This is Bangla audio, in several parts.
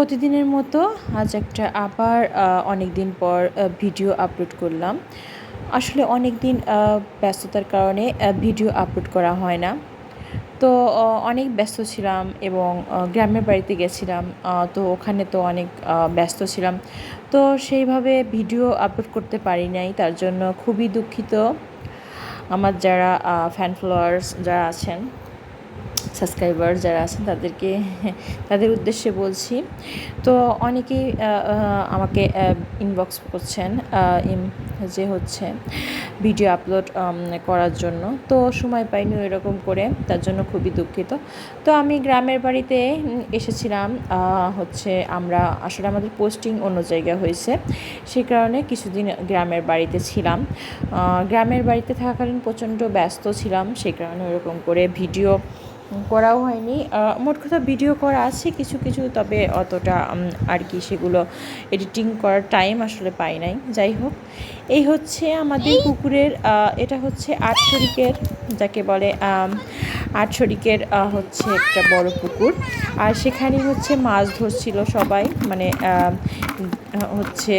প্রতিদিনের মতো আজ একটা আবার অনেক দিন পর ভিডিও আপলোড করলাম। আসলে অনেক দিন ব্যস্ততার কারণে ভিডিও আপলোড করা হয় না। তো অনেক ব্যস্ত ছিলাম এবং গ্রামের বাড়িতে গেছিলাম তো ওখানে তো অনেক ব্যস্ত ছিলাম। তো সেইভাবে ভিডিও আপলোড করতে পারি নাই, তার জন্য খুবই দুঃখিত। আমার যারা ফ্যান ফলোয়ার্স যারা আছেন সাবস্ক্রাইবার যারা আছেন তাদেরকে, তাদের উদ্দেশ্যে বলছি। তো অনেকেই আমাকে ইনবক্স করছেন যে হচ্ছে ভিডিও আপলোড করার জন্য। তো সময় পাইনি এরকম করে, তার জন্য খুবই দুঃখিত। তো আমি গ্রামের বাড়িতে এসেছিলাম হচ্ছে আমরা, আসলে আমাদের পোস্টিং অন্য জায়গায় হয়েছে। সেই কারণে কিছুদিন গ্রামের বাড়িতে ছিলাম। গ্রামের বাড়িতে থাকাকালীন প্রচণ্ড ব্যস্ত ছিলাম সেই কারণে ওরকম করে ভিডিও করাও হয়নি। মোট কথা ভিডিও করা আছে কিছু কিছু তবে অতটা আর কি সেগুলো এডিটিং করার টাইম আসলে পাই নাই। যাই হোক এই হচ্ছে আমাদের পুকুরের এটা হচ্ছে আট শরিকের যাকে বলে আট শরিকের হচ্ছে একটা বড় পুকুর। আর সেখানে হচ্ছে মাছ ধরছিল সবাই মানে হচ্ছে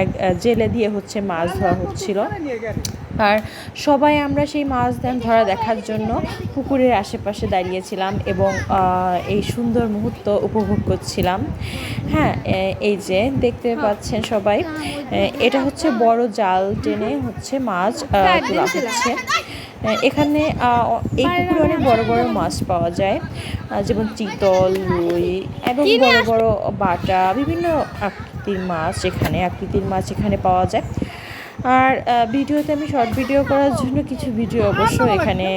এক জেলে দিয়ে হচ্ছে মাছ ধরা হচ্ছিল। আর সবাই আমরা সেই মাছ ধান ধরা দেখার জন্য পুকুরের আশেপাশে দাঁড়িয়েছিলাম এবং এই সুন্দর মুহূর্ত উপভোগ করছিলাম। হ্যাঁ এই যে দেখতে পাচ্ছেন সবাই এটা হচ্ছে বড় জাল টেনে হচ্ছে মাছ তোলা হচ্ছে। এখানে এই পুকুরে অনেক বড় বড় মাছ পাওয়া যায় যেমন চিতল, রুই এবং বড় বড় বাটা, বিভিন্ন আকৃতির মাছ এখানে, আকৃতির মাছ এখানে পাওয়া যায়। আর ভিডিওতে আমি শর্ট ভিডিও করার জন্য কিছু ভিডিও অবশ্য এখানে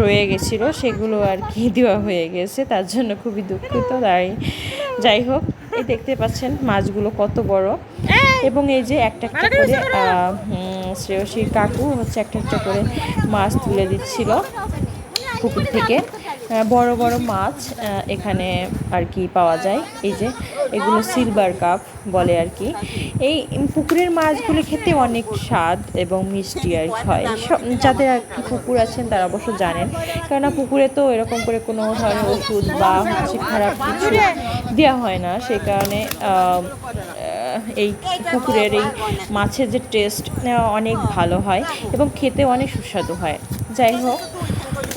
রয়ে গেছিল সেগুলো আর কি দেওয়া হয়ে গেছে তার জন্য খুবই দুঃখিত তাই যাই হোক এই দেখতে পাচ্ছেন মাছগুলো কত বড় এবং এই যে একটা একটা করে শ্রেয়সীর কাকু হচ্ছে একটা একটা করে মাছ তুলে দিচ্ছিল পুকুর থেকে বড় বড় মাছ এখানে আর কি পাওয়া যায়। এই যে, এগুলো সিলভার কাপ বলে আর কি। এই পুকুরের মাছগুলো খেতে অনেক স্বাদ এবং মিষ্টি আর হয়। যাদের আর কি পুকুর আছেন তারা অবশ্য জানেন। কেননা পুকুরে তো এরকম করে কোনো ধরনের ওষুধ বা হচ্ছে খারাপ কিছু দেওয়া হয় না। সেই কারণে এই পুকুরের এই মাছের যে টেস্ট অনেক ভালো হয় এবং খেতে অনেক সুস্বাদু হয়। যাই হোক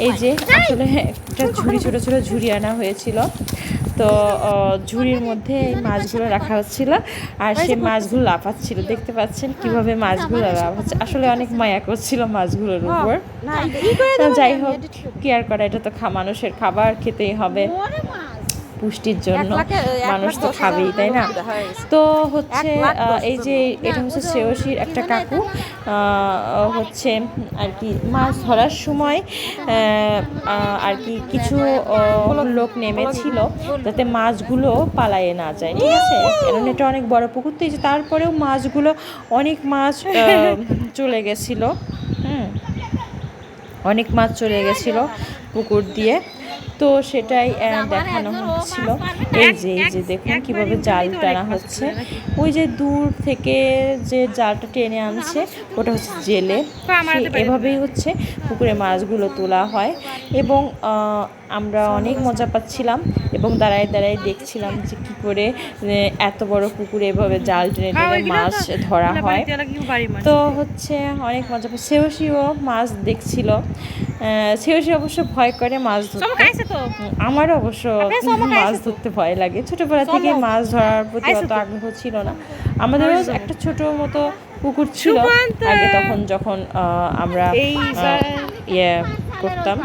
এই যে আসলে একটা ঝুড়ি ছোটো ছোটো ঝুড়ি আনা হয়েছিল। তো ঝুড়ির মধ্যে এই মাছগুলো রাখা হচ্ছিল আর সে মাছগুলো লাফাচ্ছিল। দেখতে পাচ্ছেন কীভাবে মাছগুলো লাফাচ্ছে। আসলে অনেক মায়া করছিল মাছগুলোর উপর। যাই হোক কেয়ার করা এটা তো মানুষের খাবার খেতেই হবে। পুষ্টির জন্য মানুষ তো খাবেই তাই না? তো হচ্ছে এই যে এটা হচ্ছে শ্রেয়সীর একটা কাকু হচ্ছে আর কি মাছ ধরার সময় আর কি কিছু লোক নেমেছিল যাতে মাছগুলো পালায়ে না যায় ঠিক আছে? কারণ এটা অনেক বড় পুকুর তো যে তারপরেও মাছগুলো অনেক মাছ চলে গেছিল হুম? অনেক মাছ চলে গেছিল পুকুর দিয়ে। তো সেটাই দেখানো হচ্ছিল। এই যে এই যে দেখুন কীভাবে জাল টানা হচ্ছে। ওই যে দূর থেকে যে জালটা টেনে আনছে ওটা হচ্ছে জেলে। এভাবেই হচ্ছে পুকুরে মাছগুলো তোলা হয়। এবং আমরা অনেক মজা পাচ্ছিলাম এবং দাঁড়ায় দাঁড়ায় দেখছিলাম যে কী করে এত বড় পুকুরে এভাবে জাল টেনে টেনে মাছ ধরা হয়। তো হচ্ছে অনেক মজা পাচ্ছে সেও মাছ দেখছিল। সেও সে অবশ্য ভয় করে মাছ ধরতে। আমার অবশ্য মাছ ধরতে ভয় লাগে। ছোটবেলা থেকে মাছ ধরার প্রতি অত আগ্রহ ছিল না। আমাদের একটা ছোট মতো পুকুর ছিল। আগে তখন যখন আমরা ইয়ে করতাম।